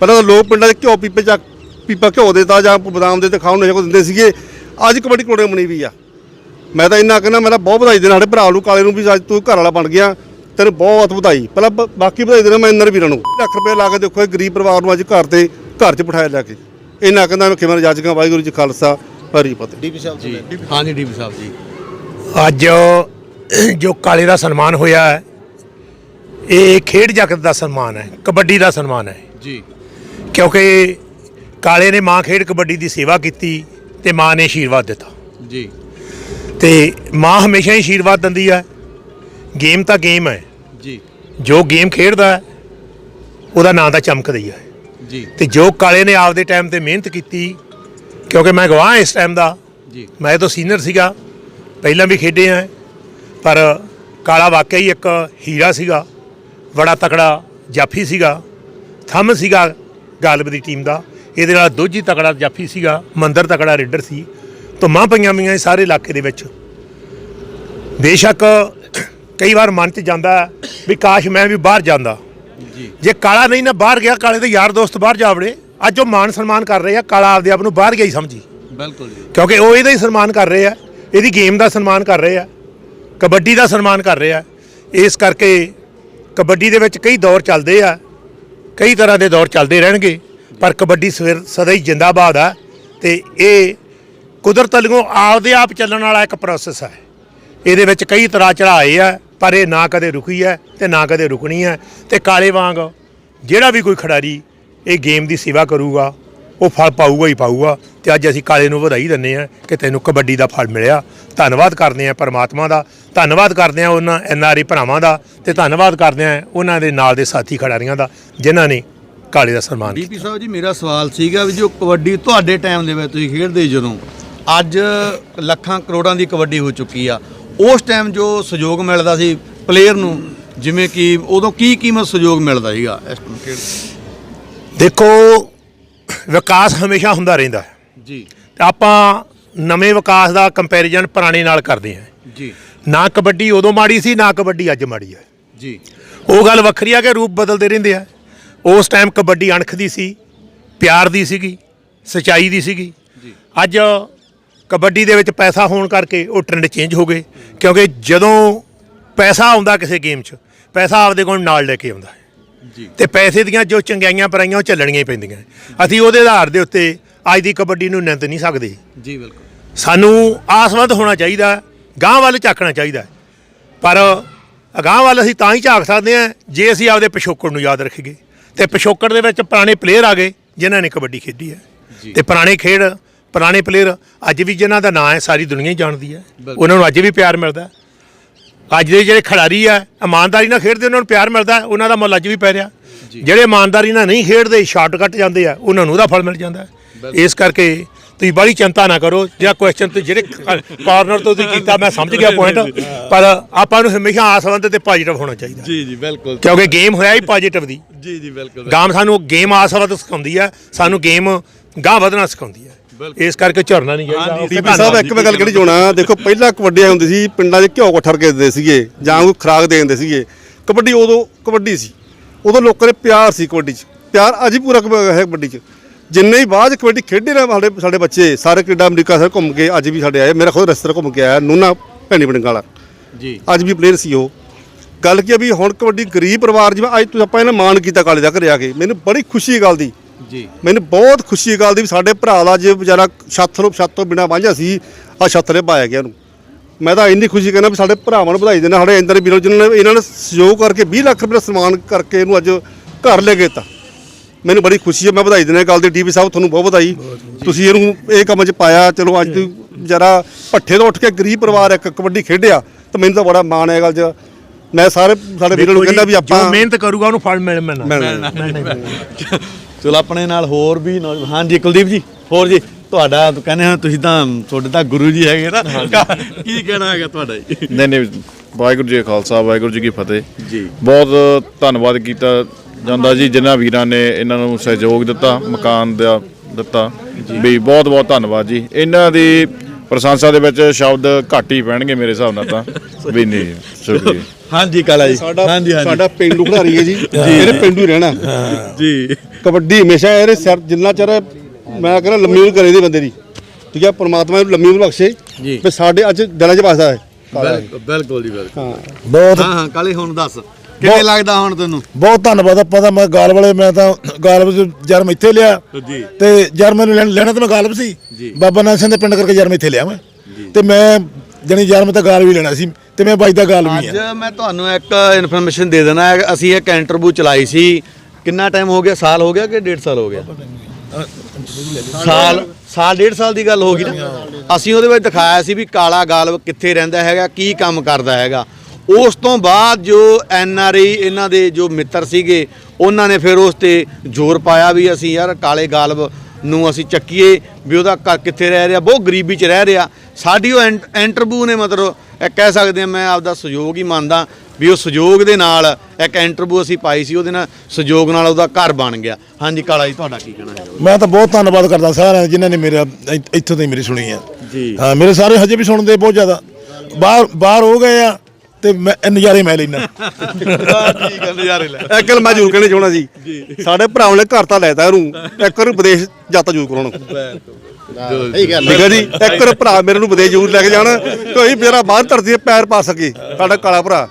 ਪਹਿਲਾਂ ਤਾਂ ਲੋਕ ਪਿੰਡਾਂ 'ਚ ਘਿਓ ਪੀਪੇ ਚ ਪੀਪਾ ਘਿਓ ਦੇਤਾ ਜਾਂ ਬਦਾਮ ਦੇ ਤੇ ਖਾਣ ਨੂੰ ਕੁਝ ਦਿੰਦੇ ਸੀਗੇ। ਅੱਜ ਕਬੱਡੀ ਕਰੋੜਾਂ ਬਣੀ ਵੀ ਆ। ਮੈਂ ਤਾਂ ਇੰਨਾ ਕਹਿੰਦਾ, ਮੈਂ ਤਾਂ ਬਹੁਤ ਵਧਾਈ ਦੇਣਾ ਸਾਡੇ ਭਰਾ ਨੂੰ, ਕਾਲੇ ਨੂੰ ਵੀ ਅੱਜ ਤੂੰ ਘਰ ਵਾਲਾ ਬਣ ਗਿਆ। ਤੈਨੂੰ ਬਹੁਤ ਵਧਾਈ। ਪਹਿਲਾਂ ਬ- ਬਾਕੀ ਵਧਾਈ ਦੇਣਾ ਮੈਂ ਇੰਦਰ ਵੀਰਾਂ ਨੂੰ। ਲੱਖ ਰੁਪਏ ਲਾ ਕੇ ਦੇਖੋ ਇਹ ਗਰੀਬ ਪਰਿਵਾਰ ਨੂੰ ਅੱਜ ਘਰ ਤੇ ਘਰ 'ਚ ਬਿਠਾਇਆ ਜਾ ਕੇ। ਇੰਨਾ ਕਹਿੰਦਾ ਮੈਂ ਖਿਮਰ ਜਾਜਕਾਂ ਵਾਹਿਗੁਰੂ ਜੀ ਖਾਲਸਾ ਹਰੀ ਫਤਿਹ। ਡੀਪੀ ਸਾਹਿਬ ਜੀ। ਹਾਂਜੀ ਡੀਪੀ ਸਾਹਿਬ ਜੀ। ਅੱਜ ਜੋ ਕਾਲੇ ਦਾ ਸਨਮਾਨ ਹੋਇਆ ਹੈ ਇਹ ਖੇਡ ਜਗਤ ਦਾ ਸਨਮਾਨ ਹੈ ਕਬੱਡੀ ਦਾ ਸਨਮਾਨ ਹੈ। ਜੀ। ਕਿਉਂਕਿ ਕਾਲੇ ਨੇ ਮਾਂ ਖੇਡ ਕਬੱਡੀ ਦੀ ਸੇਵਾ ਕੀਤੀ ਤੇ ਮਾਂ ਨੇ ਆਸ਼ੀਰਵਾਦ ਦਿੱਤਾ। ਜੀ। ਤੇ ਮਾਂ ਹਮੇਸ਼ਾ ਹੀ ਆਸ਼ੀਰਵਾਦ ਦਿੰਦੀ ਹੈ। ਗੇਮ ਤਾਂ ਗੇਮ ਹੈ। ਜੀ। ਜੋ ਗੇਮ ਖੇਡਦਾ ਹੈ ਉਹਦਾ ਨਾਂ ਤਾਂ ਚਮਕਦਾ ਹੀ ਹੈ। ਜੀ। ਤੇ ਜੋ ਕਾਲੇ ਨੇ ਆਪਦੇ ਟਾਈਮ ਤੇ ਮਿਹਨਤ ਕੀਤੀ ਕਿਉਂਕਿ ਮੈਂ ਗਵਾਹ ਇਸ ਟਾਈਮ ਦਾ ਜੀ। ਮੈਂ ਤਾਂ ਸੀਨੀਅਰ ਸੀਗਾ ਪਹਿਲਾਂ ਵੀ ਖੇਡੇ ਆ ਪਰ ਕਾਲਾ ਵਾਕਿਆ ਹੀ ਇੱਕ ਹੀਰਾ ਸੀਗਾ ਬੜਾ ਤਕੜਾ ਜਾਫੀ ਸੀਗਾ ਥੰਮ ਸੀਗਾ ਗਾਲਬ ਦੀ ਟੀਮ ਦਾ ਇਹਦੇ ਨਾਲ ਦੋਜੀ ਤਕੜਾ ਜਾਫੀ ਸੀਗਾ ਮੰਦਰ ਤਕੜਾ ਰੇਡਰ ਸੀ ਧੁੰਮਾਂ ਪਈਆਂ ਮੀਆਂ ਸਾਰੇ ਇਲਾਕੇ ਦੇ ਵਿੱਚ। ਬੇਸ਼ੱਕ ਕਈ ਵਾਰ ਮਨ 'ਚ ਜਾਂਦਾ ਵੀ ਕਾਸ਼ ਮੈਂ ਵੀ ਬਾਹਰ ਜਾਂਦਾ। ਜੀ। ਕਾਲਾ ਨਹੀਂ ਨਾ ਬਾਹਰ ਗਿਆ ਕਾਲੇ ਦੇ ਯਾਰ ਦੋਸਤ ਬਾਹਰ ਜਾ ਵੜੇ ਅੱਜ ਉਹ ਮਾਨ ਸਨਮਾਨ ਕਰ ਰਹੇ ਆ ਕਾਲਾ ਆਪਦੇ ਆਪ ਨੂੰ ਬਾਹਰ ਗਿਆ ਹੀ ਸਮਝੀ। ਬਿਲਕੁਲ ਜੀ। ਕਿਉਂਕਿ ਉਹ ਇਹਦਾ ਹੀ ਸਨਮਾਨ ਕਰ ਰਹੇ ਆ ਇਹਦੀ ਗੇਮ ਦਾ ਸਨਮਾਨ ਕਰ ਰਹੇ ਆ ਕਬੱਡੀ ਦਾ ਸਨਮਾਨ ਕਰ ਰਹੇ ਆ। ਇਸ ਕਰਕੇ ਕਬੱਡੀ ਦੇ ਵਿੱਚ ਕਈ ਦੌਰ ਚੱਲਦੇ ਆ ਕਈ ਤਰ੍ਹਾਂ ਦੇ ਦੌਰ ਚੱਲਦੇ ਰਹਿਣਗੇ ਪਰ ਕਬੱਡੀ ਸਵੇਰ ਸਦਾ ਹੀ ਜਿੰਦਾਬਾਦ ਆ ਤੇ ਇਹ ਕੁਦਰਤ ਵੱਲੋਂ ਆਪਦੇ ਆਪ ਚੱਲਣ ਵਾਲਾ ਇੱਕ ਪ੍ਰੋਸੈਸ ਹੈ ਇਹਦੇ ਵਿੱਚ ਕਈ ਤਰ੍ਹਾਂ ਚੜਾਏ ਆ ਪਰ ਇਹ ਨਾ ਕਦੇ ਰੁਕੀ ਹੈ ਤੇ ਨਾ ਕਦੇ ਰੁਕਣੀ ਹੈ ਤੇ ਕਾਲੇ ਵਾਂਗ ਜਿਹੜਾ ਵੀ ਕੋਈ ਖਿਡਾਰੀ ਇਹ ਗੇਮ ਦੀ ਸੇਵਾ ਕਰੂਗਾ ਉਹ ਫਲ ਪਾਊਗਾ ਹੀ ਪਾਊਗਾ ਤੇ ਅੱਜ ਅਸੀਂ ਕਾਲੇ ਨੂੰ ਵਧਾਈ ਦਿੰਨੇ ਆ ਕਿ ਤੈਨੂੰ ਕਬੱਡੀ ਦਾ ਫਲ ਮਿਲਿਆ। ਧੰਨਵਾਦ ਕਰਦੇ ਆ ਪਰਮਾਤਮਾ ਦਾ ਧੰਨਵਾਦ ਕਰਦੇ ਆ ਉਹਨਾਂ ਐਨਆਰਈ ਭਰਾਵਾਂ ਦਾ ਤੇ ਧੰਨਵਾਦ ਕਰਦੇ ਆ ਉਹਨਾਂ ਦੇ ਨਾਲ ਦੇ ਸਾਥੀ ਖਿਡਾਰੀਆਂ ਦਾ ਜਿਨ੍ਹਾਂ ਨੇ ਕਾਲੇ ਦਾ ਸਨਮਾਨ ਕੀਤਾ। ਡੀਪੀ ਸਾਹਿਬ ਜੀ ਮੇਰਾ ਸਵਾਲ ਸੀਗਾ ਵੀ ਜੋ ਕਬੱਡੀ ਤੁਹਾਡੇ ਟਾਈਮ ਦੇ ਵਿੱਚ ਤੁਸੀਂ ਖੇਡਦੇ ਜਦੋਂ ਅੱਜ ਲੱਖਾਂ ਕਰੋੜਾਂ ਦੀ ਕਬੱਡੀ ਹੋ ਚੁੱਕੀ ਆ ਉਸ ਟਾਈਮ ਜੋ ਸਹਿਯੋਗ ਮਿਲਦਾ ਸੀ ਪਲੇਅਰ ਨੂੰ ਜਿਵੇਂ ਕਿ ਉਦੋਂ ਕੀ ਕੀਮਤ ਸਹਿਯੋਗ ਮਿਲਦਾ ਸੀਗਾ ਦੇਖੋ ਵਿਕਾਸ ਹਮੇਸ਼ਾ ਹੁੰਦਾ ਰਹਿੰਦਾ ਹੈ। ਜੀ। ਤੇ ਆਪਾਂ ਨਵੇਂ ਵਿਕਾਸ ਦਾ ਕੰਪੈਰੀਜ਼ਨ ਪੁਰਾਣੇ ਨਾਲ ਕਰਦੇ ਹਾਂ। ਜੀ। ਨਾ ਕਬੱਡੀ ਉਦੋਂ ਮਾੜੀ ਸੀ ਨਾ ਕਬੱਡੀ ਅੱਜ ਮਾੜੀ ਹੈ। ਜੀ। ਉਹ ਗੱਲ ਵੱਖਰੀ ਆ ਕਿ ਰੂਪ ਬਦਲਦੇ ਰਹਿੰਦੇ ਆ। ਉਸ ਟਾਈਮ ਕਬੱਡੀ ਅਣਖ ਦੀ ਸੀ ਪਿਆਰ ਦੀ ਸੀਗੀ ਸਚਾਈ ਦੀ ਸੀਗੀ। ਅੱਜ ਕਬੱਡੀ ਦੇ ਵਿੱਚ ਪੈਸਾ ਹੋਣ ਕਰਕੇ ਉਹ ਟ੍ਰੈਂਡ ਚੇਂਜ ਹੋ ਗਏ। ਕਿਉਂਕਿ ਜਦੋਂ ਪੈਸਾ ਆਉਂਦਾ ਕਿਸੇ ਗੇਮ 'ਚ ਪੈਸਾ ਆਪਦੇ ਕੋਲ ਨਾਲ ਲੈ ਕੇ ਆਉਂਦਾ ਹੈ। ਜੀ। ਤੇ ਪੈਸੇ ਦੀਆਂ ਜੋ ਚੰਗਿਆਈਆਂ ਪਰਾਈਆਂ ਉਹ ਚੱਲਣੀਆਂ ਹੀ ਪੈਂਦੀਆਂ। ਅਸੀਂ ਉਹਦੇ ਆਧਾਰ ਦੇ ਉੱਤੇ ਅੱਜ ਦੀ ਕਬੱਡੀ ਨੂੰ ਨਿੰਦ ਨਹੀਂ ਸਕਦੇ। ਜੀ ਬਿਲਕੁਲ। ਸਾਨੂੰ ਆਸਵੰਦ ਹੋਣਾ ਚਾਹੀਦਾ ਗਾਂ ਵੱਲ ਝਾਕਣਾ ਚਾਹੀਦਾ। ਪਰ ਅਗਾਂਹ ਵੱਲ ਅਸੀਂ ਤਾਂ ਹੀ ਝਾਕ ਸਕਦੇ ਹਾਂ ਜੇ ਅਸੀਂ ਆਪਦੇ ਪਿਛੋਕੜ ਨੂੰ ਯਾਦ ਰੱਖੀਏ। ਤੇ ਪਿਛੋਕੜ ਦੇ ਵਿੱਚ ਪੁਰਾਣੇ ਪਲੇਅਰ ਆ ਗਏ ਜਿਨ੍ਹਾਂ ਨੇ ਕਬੱਡੀ ਖੇਡੀ ਹੈ। ਤੇ ਪੁਰਾਣੇ ਖੇਡ ਪੁਰਾਣੇ ਪਲੇਅਰ ਅੱਜ ਵੀ ਜਿਨ੍ਹਾਂ ਦਾ ਨਾਂ ਹੈ ਸਾਰੀ ਦੁਨੀਆ ਹੀ ਜਾਣਦੀ ਹੈ। ਉਹਨਾਂ ਨੂੰ ਅੱਜ ਵੀ ਪਿਆਰ ਮਿਲਦਾ। ਅੱਜ ਦੇ ਜਿਹੜੇ ਖਿਡਾਰੀ ਆ ਇਮਾਨਦਾਰੀ ਨਾਲ ਖੇਡਦੇ ਉਹਨਾਂ ਨੂੰ ਪਿਆਰ ਮਿਲਦਾ ਉਹਨਾਂ ਦਾ ਮੁੱਲ ਅੱਜ ਵੀ ਪੈ ਰਿਹਾ। ਜਿਹੜੇ ਇਮਾਨਦਾਰੀ ਨਾਲ ਨਹੀਂ ਖੇਡਦੇ ਸ਼ਾਰਟਕਟ ਜਾਂਦੇ ਆ ਉਹਨਾਂ ਨੂੰ ਉਹਦਾ ਫਲ ਮਿਲ ਜਾਂਦਾ। ਇਸ ਕਰਕੇ ਤੁਸੀਂ ਬੜੀ ਚਿੰਤਾ ਨਾ ਕਰੋ। ਜਿਹੜਾ ਕੁਐਸਚਨ ਤੁਸੀਂ ਜਿਹੜੇ ਕਾਰਨਰ ਤੋਂ ਤੁਸੀਂ ਕੀਤਾ ਮੈਂ ਸਮਝ ਗਿਆ ਪੁਆਇੰਟ ਪਰ ਆਪਾਂ ਨੂੰ ਹਮੇਸ਼ਾ ਆਸਵੰਦ ਤੇ ਪੋਜੀਟਿਵ ਹੋਣਾ ਚਾਹੀਦਾ। ਜੀ ਜੀ ਬਿਲਕੁਲ। ਕਿਉਂਕਿ ਗੇਮ ਹੋਇਆ ਹੀ ਪੋਜੀਟਿਵ ਦੀ। ਜੀ ਜੀ ਬਿਲਕੁਲ। ਗਾਮ ਸਾਨੂੰ ਗੇਮ ਆਸਵੰਦ ਸਿਖਾਉਂਦੀ ਹੈ ਸਾਨੂੰ ਗੇਮ ਗਾਂ ਵਧਣਾ ਸਿਖਾਉਂਦੀ ਹੈ। ਇਸ ਕਰਕੇ ਝਰਨਾ ਨਹੀਂ ਚਾਹੀਦਾ ਡੀਪੀ ਸਾਹਿਬ ਇੱਕ ਮੈਂ ਗੱਲ ਕਿਹੜੀ ਚਾਹਣਾ ਦੇਖੋ ਪਹਿਲਾਂ ਕਬੱਡੀਆਂ ਹੁੰਦੀ ਸੀ ਪਿੰਡਾਂ 'ਚ ਘਿਓ ਕੋਠਰ ਕੇ ਦਿੰਦੇ ਸੀਗੇ ਜਾਂ ਕੋਈ ਖਰਾਕ ਦੇ ਦਿੰਦੇ ਸੀਗੇ। ਕਬੱਡੀ ਉਦੋਂ ਕਬੱਡੀ ਸੀ। ਉਦੋਂ ਲੋਕਾਂ ਦੇ ਪਿਆਰ ਸੀ ਕਬੱਡੀ 'ਚ। ਪਿਆਰ ਅੱਜ ਵੀ ਪੂਰਾ ਹੈ ਕਬੱਡੀ 'ਚ। ਜਿੰਨੇ ਹੀ ਬਾਅਦ 'ਚ ਕਬੱਡੀ ਖੇਡੇ ਨੇ ਸਾਡੇ ਸਾਡੇ ਬੱਚੇ ਸਾਰੇ ਕੈਨੇਡਾ ਅਮਰੀਕਾ ਸਾਰੇ ਘੁੰਮ ਕੇ ਅੱਜ ਵੀ ਸਾਡੇ ਆਏ। ਮੇਰਾ ਖੁਦ ਰਸਤਰ ਘੁੰਮ ਕੇ ਆਇਆ ਨੂਨਾ ਭੈਣੀ ਬੜਿੰਗ ਵਾਲਾ। ਜੀ। ਅੱਜ ਵੀ ਪਲੇਅਰ ਸੀ ਉਹ। ਗੱਲ ਕੀ ਆ ਵੀ ਹੁਣ ਕਬੱਡੀ ਗਰੀਬ ਪਰਿਵਾਰ ਜਿਵੇਂ ਅੱਜ ਤੁਸੀਂ ਆਪਾਂ ਇਹਨਾਂ ਮਾਣ ਕੀਤਾ ਕਾਲੇ ਦਾ ਘਰੇ ਆ ਕੇ ਮੈਨੂੰ ਬੜੀ ਖੁਸ਼ੀ ਗੱਲ ਦੀ। ਜੀ। ਮੈਨੂੰ ਬਹੁਤ ਖੁਸ਼ੀ ਗੱਲ ਦੀ ਵੀ ਸਾਡੇ ਭਰਾ ਦਾ ਜੇ ਵਿਚਾਰਾ ਛੱਤ ਤੋਂ ਛੱਤ ਤੋਂ ਬਿਨਾ ਵਾਂਝਾ ਸੀ ਆ ਛੱਤ ਨੇ ਪਾਇਆ ਗਿਆ ਉਹਨੂੰ। ਮੈਂ ਤਾਂ ਇੰਨੀ ਖੁਸ਼ੀ ਕਹਿੰਦਾ ਵੀ ਸਾਡੇ ਭਰਾਵਾਂ ਨੂੰ ਵਧਾਈ ਦੇਣਾ ਸਾਡੇ ਇੰਦਰ ਵੀਰੋ ਜਿਨ੍ਹਾਂ ਨੇ ਇਹਨਾਂ ਨੇ ਸਹਿਯੋਗ ਕਰਕੇ 20 ਲੱਖ ਰੁਪਏ ਦਾ ਸਨਮਾਨ ਕਰਕੇ ਇਹਨੂੰ ਅੱਜ ਘਰ ਲੈ ਕੇ ਦਿੱਤਾ। ਮੈਨੂੰ ਬੜੀ ਖੁਸ਼ੀ ਹੈ ਮੈਂ ਵਧਾਈ ਦੇਣਾ ਇਹ ਗੱਲ ਦੀ ਡੀਪੀ ਸਾਹਿਬ ਤੁਹਾਨੂੰ ਬਹੁਤ ਵਧਾਈ। ਤੁਸੀਂ ਇਹਨੂੰ ਇਹ ਕੰਮ 'ਚ ਪਾਇਆ ਚਲੋ ਅੱਜ ਵਿਚਾਰਾ ਪੱਠੇ ਤੋਂ ਉੱਠ ਕੇ ਗਰੀਬ ਪਰਿਵਾਰ ਇੱਕ ਕਬੱਡੀ ਖੇਡਿਆ ਤਾਂ ਮੈਨੂੰ ਤਾਂ ਬੜਾ ਮਾਣ ਹੈ ਗੱਲ 'ਚ। ਮੈਂ ਸਾਰੇ ਸਾਡੇ ਵੀਰਾਂ ਨੂੰ ਕਹਿੰਦਾ ਵੀ ਆਪਾਂ ਜੋ ਮਿਹਨਤ ਕਰੂਗਾ ਉਹਨੂੰ ਫਲ ਮਿਲ ਮਿਲਣਾ। ਮਿਲਣਾ। ਚਲੋ ਆਪਣੇ ਨਾਲ ਹੋਰ ਵੀ ਨੌਜਵਾਨ ਹਾਂਜੀ ਕੁਲਦੀਪ ਜੀ ਹੋਰ ਜੀ ਤੁਹਾਡਾ ਕਹਿੰਦੇ ਹਾਂ ਤੁਸੀਂ ਤਾਂ ਤੁਹਾਡੇ ਤਾਂ ਗੁਰੂ ਜੀ ਹੈਗੇ ਨਾ। ਕੀ ਕਹਿਣਾ ਹੈਗਾ ਤੁਹਾਡਾ ਜੀ? ਨਹੀਂ ਨਹੀਂ ਵਾਹਿਗੁਰੂ ਜੀ ਖਾਲਸਾ ਵਾਹਿਗੁਰੂ ਜੀ ਕੀ ਫਤਿਹ। ਜੀ। ਬਹੁਤ ਧੰਨਵਾਦ ਕੀਤਾ ਜਾਂਦਾ ਜੀ ਜਿਨ੍ਹਾਂ ਵੀਰਾਂ ਨੇ ਇਹਨਾਂ ਨੂੰ ਸਹਿਯੋਗ ਦਿੱਤਾ ਮਕਾਨ ਦਾ ਦਿੱਤਾ। ਵੀ ਬਹੁਤ ਬਹੁਤ ਧੰਨਵਾਦ ਜੀ। ਇਹਨਾਂ ਦੀ ਪ੍ਰਸ਼ੰਸਾ ਦੇ ਵਿੱਚ ਸ਼ਬਦ ਘੱਟ ਹੀ ਪੈਣਗੇ ਮੇਰੇ ਹਿਸਾਬ ਨਾਲ ਤਾਂ। ਵੀ ਨਹੀਂ ਸ਼ੁਕਰੀਆ ਹਾਂਜੀ ਕਾਲਾ ਜੀ। ਸਾਡਾ ਹਾਂਜੀ ਹਾਂਜੀ। ਸਾਡਾ ਪਿੰਡੂ ਖਿਡਾਰੀ ਹੈ ਜੀ। ਇਹਨੇ ਪਿੰਡੂ ਹੀ ਰਹਿਣਾ। ਜੀ। ਕਬੱਡੀ ਹਮੇਸ਼ਾ ਇਹਦੇ ਸਿਰ ਜਿੰਨਾ ਚਿਰ ਮੈਂ ਕਹਿੰਦਾ ਲੰਮੀ ਉਮਰ ਕਰੇ ਦੇ ਬੰਦੇ ਦੀ। ਠੀਕ ਹੈ ਪ੍ਰਮਾਤਮਾ ਇਹਨੂੰ ਲੰਮੀ ਉਮਰ ਬਖਸ਼ੇ। ਜੀ। ਵੀ ਸਾਡੇ ਅੱਜ ਦਿਲਾਂ 'ਚ ਵਸਦਾ ਹੈ। ਬਿਲਕੁਲ ਬਿਲਕੁਲ ਜੀ ਬਿਲਕੁਲ। ਹਾਂ। ਬਹੁਤ ਹਾਂ ਹਾਂ ਕਾਲੇ ਹੁਣ ਦੱਸ। ਕਿਵੇਂ ਲੱਗਦਾ ਹੁਣ ਤੈਨੂੰ? ਬਹੁਤ ਧੰਨਵਾਦ ਆ ਪਤਾ ਮੈਂ ਗਾਲ ਵਾਲੇ ਮੈਂ ਤਾਂ ਗਾਲਬ ਚ ਜਨਮ ਇੱਥੇ ਲਿਆ। ਜੀ। ਤੇ ਜਨਮ ਨੂੰ ਲੈਣ- ਲੈਣਾ ਤਾਂ ਮੈਂ ਗਾਲਬ ਸੀ। ਬਾਬਾ ਨਾਨਕ ਸਿੰਘ ਦੇ ਪਿੰਡ ਕਰਕੇ ਜਨਮ ਇੱਥੇ ਲਿਆ ਮੈਂ। ਤੇ ਮੈਂ ਜਣੀ ਜਨਮ ਤਾਂ ਗਾਲ ਵੀ ਲੈਣਾ ਸੀ ਤੇ ਮੈਂ ਬਾਈ ਦਾ ਗਾਲ ਵੀ ਅੱਜ ਆ ਮੈਂ ਤੁਹਾਨੂੰ ਇੱਕ ਇਨਫੋਰਮੇਸ਼ਨ ਦੇ ਦੇਣਾ ਹੈ। ਅਸੀਂ ਇੱਕ ਇੰਟਰਵਿਊ ਚਲਾਈ ਸੀ। ਕਿੰਨਾ ਟਾਈਮ ਹੋ ਗਿਆ? ਸਾਲ ਹੋ ਗਿਆ ਕਿ ਡੇਢ ਸਾਲ ਹੋ ਗਿਆ? ਸਾਲ ਸਾਲ ਡੇਢ ਸਾਲ ਦੀ ਗੱਲ ਹੋ ਗਈ ਨਾ। ਅਸੀਂ ਉਹਦੇ ਵਿੱਚ ਦਿਖਾਇਆ ਸੀ ਵੀ ਕਾਲਾ ਗਾਲਬ ਕਿੱਥੇ ਰਹਿੰਦਾ ਹੈਗਾ ਕੀ ਕੰਮ ਕਰਦਾ ਹੈਗਾ। ਉਸ ਤੋਂ ਬਾਅਦ ਜੋ ਐਨ ਆਰ ਆਈ ਇਹਨਾਂ ਦੇ ਜੋ ਮਿੱਤਰ ਸੀਗੇ ਉਹਨਾਂ ਨੇ ਫਿਰ ਉਸ ਤੇ ਜ਼ੋਰ ਪਾਇਆ ਵੀ ਅਸੀਂ ਯਾਰ ਕਾਲੇ ਗਾਲਬ ਨੂੰ ਅਸੀਂ ਚੱਕੀਏ ਵੀ ਉਹਦਾ ਘਰ ਕਿੱਥੇ ਰਹਿ ਰਿਹਾ ਬਹੁਤ ਗਰੀਬੀ 'ਚ ਰਹਿ ਰਿਹਾ। ਸਾਡੀ ਉਹ ਇੰਟਰਵਿਊ ਨੇ ਮਤਲਬ ਇਹ ਕਹਿ ਸਕਦੇ ਹਾਂ ਮੈਂ ਆਪਦਾ ਸਹਿਯੋਗ ਹੀ ਮੰਨਦਾ ਵੀ ਉਹ ਸਹਿਯੋਗ ਦੇ ਨਾਲ ਇੱਕ ਇੰਟਰਵਿਊ ਅਸੀਂ ਪਾਈ ਸੀ ਉਹਦੇ ਨਾਲ ਸਹਿਯੋਗ ਨਾਲ ਉਹਦਾ ਘਰ ਬਣ ਗਿਆ। ਹਾਂਜੀ ਕਾਲਾ ਜੀ ਤੁਹਾਡਾ ਕੀ ਕਹਿਣਾ ਹੈ? ਮੈਂ ਤਾਂ ਬਹੁਤ ਧੰਨਵਾਦ ਕਰਦਾ ਸਾਰਿਆਂ ਦਾ ਜਿਨ੍ਹਾਂ ਨੇ ਮੇਰਾ ਇੱਥੋਂ ਤਾਈਂ ਮੇਰੀ ਸੁਣੀ ਆ ਜੀ। ਹਾਂ ਮੇਰੇ ਸਾਰੇ ਹਜੇ ਵੀ ਸੁਣਦੇ ਬਹੁਤ ਜ਼ਿਆਦਾ। ਬਾਹਰ ਬਾਹਰ ਹੋ ਗਏ ਆ ਤੇ ਮੈਂ ਇਹ ਨਜ਼ਾਰੇ ਮੈਂ ਲੈਣਾ ਠੀਕ ਹੈ ਨਜ਼ਾਰੇ ਲੈ। ਇੱਕ ਗੱਲ ਮੈਂ ਜ਼ਰੂਰ ਕਹਿਣਾ ਚਾਹਣਾ ਸੀ। ਸਾਡੇ ਭਰਾਵਾਂ ਨੇ ਘਰ ਤਾਂ ਲੈਤਾ ਇਹਨੂੰ। ਇੱਕ ਵਾਰ ਵਿਦੇਸ਼ ਜਾਤਾ ਜ਼ਰੂਰ ਕਰਾਉਣ। ਠੀਕ ਹੈ ਜੀ? ਇੱਕ ਵਾਰ ਭਰਾ ਮੇਰੇ ਨੂੰ ਵਿਦੇਸ਼ ਜ਼ਰੂਰ ਲੈ ਕੇ ਜਾਣ ਕੋਈ ਮੇਰਾ ਬਾਹਰ ਧਰਤੀ ਤੇ ਪੈਰ ਪਾ ਸਕੇ ਸਾਡਾ ਕਾਲਾ ਭਰਾ।